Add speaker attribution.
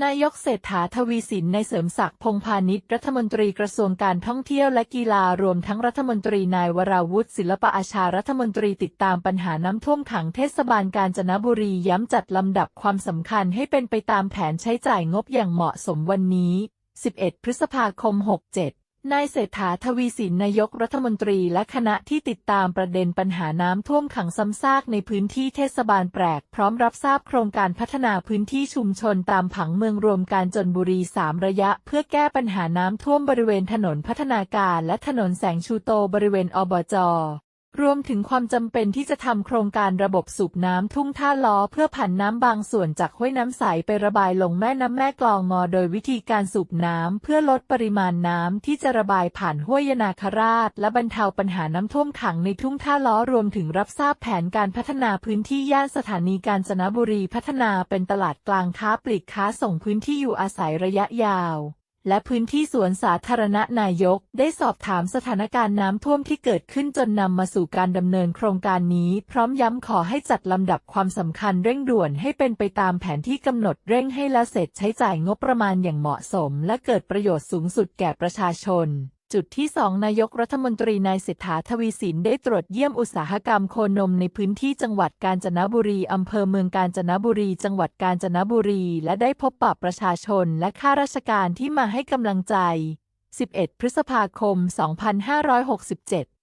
Speaker 1: นายกเศรษฐาทวีสินในเสริมศักดิ์พงพาณิชย์รัฐมนตรีกระทรวงการท่องเที่ยวและกีฬารวมทั้งรัฐมนตรีนายวราวุฒิศิลปอาชารัฐมนตรีติดตามปัญหาน้ำท่วมขังเทศบาลกาญจนบุรีย้ำจัดลำดับความสำคัญให้เป็นไปตามแผนใช้จ่ายงบอย่างเหมาะสมวันนี้ 11 พฤษภาคม 67 นายเศรษฐาทวีสินนายกรัฐมนตรีและคณะที่ติดตามประเด็นปัญหาน้ำท่วมขังซ้ำซากในพื้นที่เทศบาลแปลกพร้อมรับทราบโครงการพัฒนาพื้นที่ชุมชนตามผังเมืองรวมการจนบุรี 3 ระยะ เพื่อแก้ปัญหาน้ำท่วมบริเวณถนนพัฒนาการและถนนแสงชูโตบริเวณอบจ รวมถึงความจำเป็นที่จะทำโครงการระบบสูบน้ำทุ่งท่าล้อเพื่อผันน้ำบางส่วนจากห้วยน้ำใสไประบายลงแม่น้ำแม่กลองงอโดยวิธีการสูบน้ำเพื่อลดปริมาณน้ำที่จะระบายผ่านห้วยยนาคราช และบรรเทาปัญหาน้ำท่วมขังในทุ่งท่าล้อรวมถึงรับทราบแผนการพัฒนาพื้นที่ย่านสถานีกาญจนบุรีพัฒนาเป็นตลาดกลางค้าปลีกค้าส่งพื้นที่อยู่อาศัยระยะยาว และพื้นที่สวนสาธารณะนายก ได้สอบถามสถานการณ์น้ำท่วมที่เกิดขึ้นจนนำมาสู่การดำเนินโครงการนี้ พร้อมย้ำขอให้จัดลำดับความสำคัญเร่งด่วนให้เป็นไปตามแผนที่กำหนดเร่งให้และเสร็จใช้จ่ายงบประมาณอย่างเหมาะสม และเกิดประโยชน์สูงสุดแก่ประชาชน จุดที่ 2 นายกรัฐมนตรีนายเศรษฐาทวีสินได้ตรวจเยี่ยมอุตสาหกรรมโคนมในพื้นที่จังหวัดกาญจนบุรี อำเภอเมืองกาญจนบุรี จังหวัดกาญจนบุรี และได้พบปะประชาชนและข้าราชการที่มาให้กำลังใจ 11 พฤษภาคม 2567